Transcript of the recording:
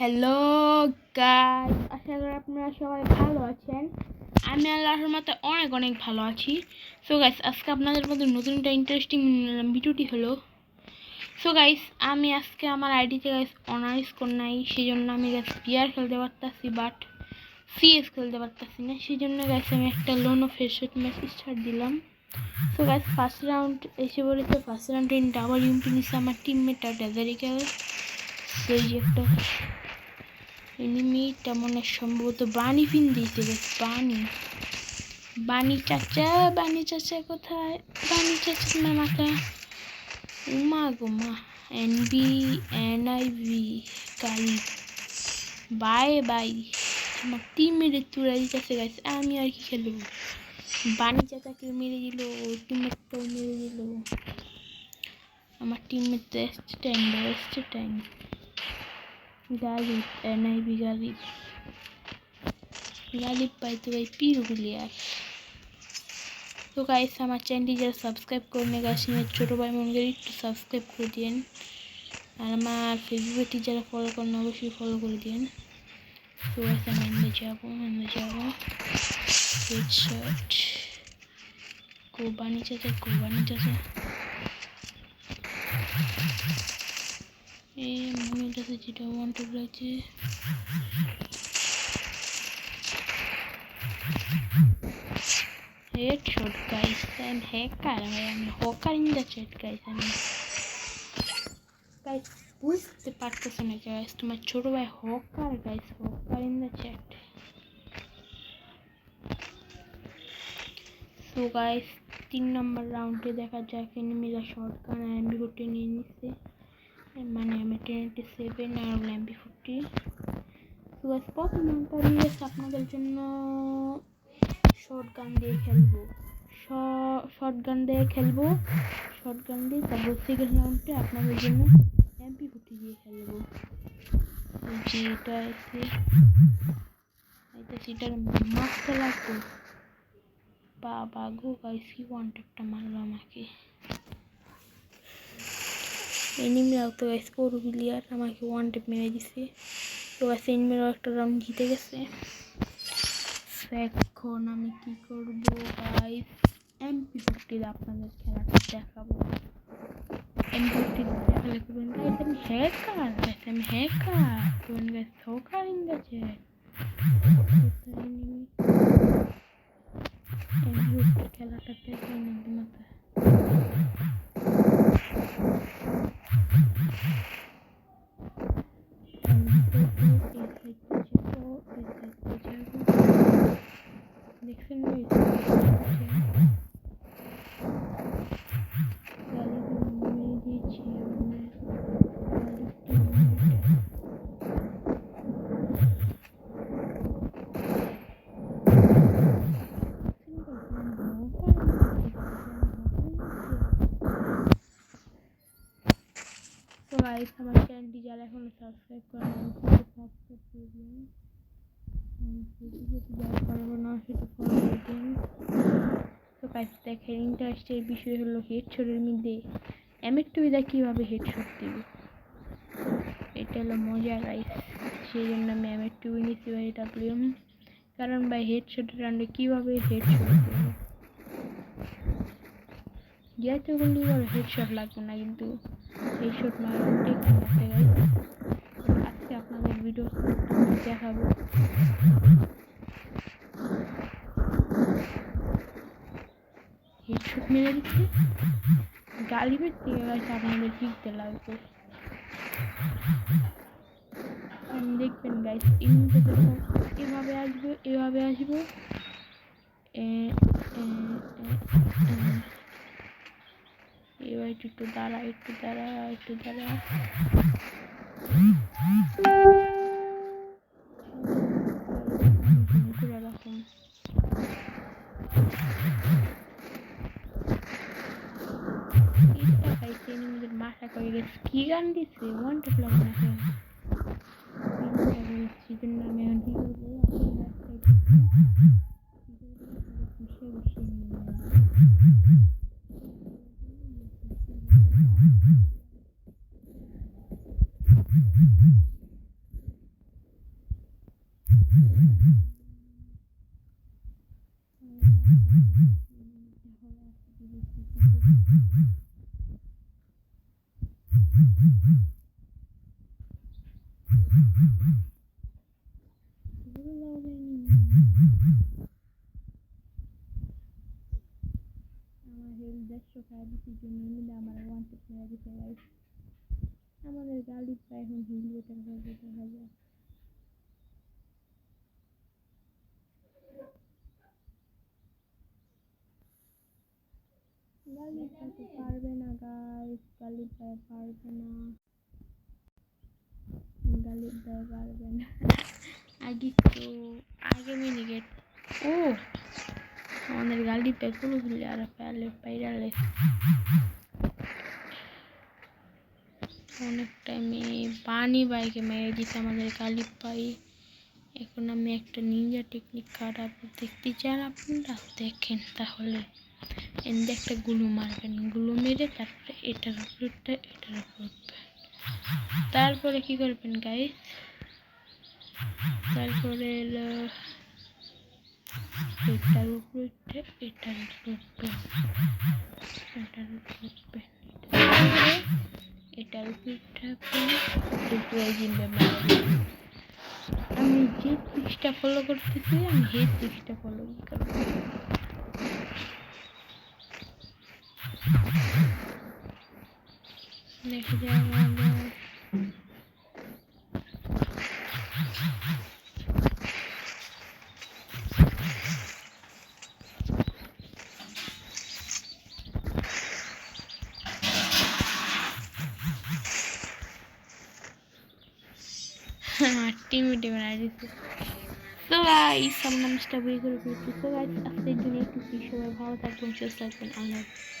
Hello guys আশা করি আপনারা সবাই ভালো আছেন। আমি আল্লাহর মতো অনেক অনেক ভালো আছি। সো গাইস আজকে আপনাদের মধ্যে নতুন একটা ইন্টারেস্টিং ভিডিওটি হলো। সো গাইস আমি আজকে আমার আইডিতে গাইস অনার্স নাই সেই জন্য আমি গাইস বিয়ার খেলতে পারতাছি বাট সিএস খেলতে পারতাছি না। সেই জন্য গাইস আমি একটা lone wolf headshot match start দিলাম। সো গাইস ফার্স্ট রাউন্ড এসে বলেছে ফার্স্ট রাউন্ডে ডাবল ইউমপি নিচ্ছে আমার টিমমেটটা ডেজারিক্যাল সেই একটা এনিমিটা মনে সম্ভবত বানি ফিন দিয়েছে বানি বানি চাচা বানি চাচা কোথায়? বানি চাচা গোমা N B, N I V Kali bye by. আমার টিম মেরে তুলে দিতেছে গেছে আমি আর কি খেলব? বাণী চাচাকে মেরে দিল টিমমেটটাও মেরে দিল। আমার টিমমেট তো এসছে ট্যাঙ্ক এসছে ট্যাঙ্ক গালিব এনআইবি গালিব গালিব পাই তো ভাই পিরো প্লেয়ার তো গাইস আমার চ্যানেলটি যারা সাবস্ক্রাইব করে গাছ নিয়ে ছোটো ভাই মনে করি একটু সাবস্ক্রাইব করে দিন আর আমার ফেসবুকটি যারা ফলো করেন অবশ্যই ফলো করে দিন তো আমি এমনি যাব এমনি যাব হেডশট কোরবানি চাচা কোরবানি চাচা এই কাছে যেটা ওয়ান্টেড রয়েছে। Head shot guys and hacker আমি hacker in the chat guys আমি। গাইস বুঝতে পারতেছো না গাইস তোমার ছোট ভাই hacker guys hacker in the chat তো গাইস তিন নম্বর রাউন্ডে দেখা যাক এনিমিরা শর্ট গান এমবি নিয়ে নিচ্ছে মানে আমি টোয়েন্টি সেভেন আর এমবি ফোরটি রাউন্ডটা নিয়ে আপনাদের জন্য শর্ট গান দিয়ে খেলব। শর্ট গান দিয়ে খেলব। শর্ট গান দিয়ে তারপর সেকেন্ড রাউন্ডে আপনাদের জন্য এমপি ফোরটি দিয়ে খেলব। যেটা আছে। এটা সেটার মারতে লাগতো বাবা গো গাইস কি ওয়ান্টেডটা মারলো আমাকে। এনিমিরাও তো গাইস পুরো প্লেয়ার আমাকে ওয়ান্টেড মেরে দিছে। তো গাইস এনিমিরাও একটা রাউন্ড জিতে গেছে। এখন আমি কি করব গাইস এমপি ফিফটির আপনাদের খেলাটা দেখাবো। এমপি ফিফটি দেখালে করবেন। গাইস আমি হ্যাকার গাইস আমি হ্যাকার করবেন guys hacker in the guys আমার চ্যানেলটি যারা এখনও সাবস্ক্রাইব করেন সাবস্ক্রাইব করে দিন। যারা পারব না, সেটা ফলো করে দিন। তো গাইস দেখেন ইন্টারেস্টের বিষয় হলো হেডশটের মধ্যে এমের টুবিদা কীভাবে হেডশট দেবে? এটা হলো মজা গাইস সেই জন্য আমি এমের টুবি নিচ্ছি ভাই ডাব্লিউ কারণ ভাই হেডশটের রান্ডে কীভাবে হেডশট দেবো? যেহেতু বললি হেডশট লাগবে না কিন্তু হেডশট মারা আছে আজকে আপনাদের ভিডিও দেখাবো হেডশট মেরে দিচ্ছে গালিবের থেকে গাইছে আপনাদের শিখতে লাগবে দেখবেন গাইস ইংলিশে যখন এভাবে আসবে এভাবে আসবে এবার একটু একটু দাঁড়া একটু দাঁড়া একটু দাঁড়া। মাথা করে গেছে কি গান দিচ্ছে ওয়ান্টেড লাগে না সেজন্য আমি এখন কি করব বসে বসে আমার হেল দেড়শো খাওয়া দিচ্ছি জন্য মিলে আমার ওয়ান টেপ মেরে দিতে গাইস আমাদের গাড়ি প্রায় এখন হিল বেটার হয়ে যেতে হবে গালি পাইতে পারবে না গাইস গালি পায়ে পারবে না গালি পায়ে পারবে না আগে তো আগে মিনিগেট ও আমাদের গাড়ি পুরো ঘুরলে আর পাইলে পাইরালে অনেক টাইমে পানি বাইকে মেরে দিতে আমাদের গালি পাই এখন আমি একটা নিনজা টেকনিক খারাপ দেখতে চান আপনারা দেখেন তাহলে এনদে একটা গুলো মারবেনগুলো মেরে তারপরে এটার উপরটা এটার উপর তারপরে কি করবেন গাইস তারপরে এটার উপর উঠে, এটার উপর উঠবেন এটার উপর তারপরে এটার উপর উঠাবেন উপরে জিমবে আমি যে ট্রিক্সটা ফলো করতেছি আমি সেই ট্রিক্সটা ফলো করব। দেখা যায় আমাদের আমার টিমিটি বানাই দিচ্ছে তো গাইস আমার নাম স্টাবলি করে দিচ্ছি তো গাইস আজকের জন্য একটু সবাই ভালো থাকবেন সুস্থ থাকবেন আল্লাহ হাফেজ।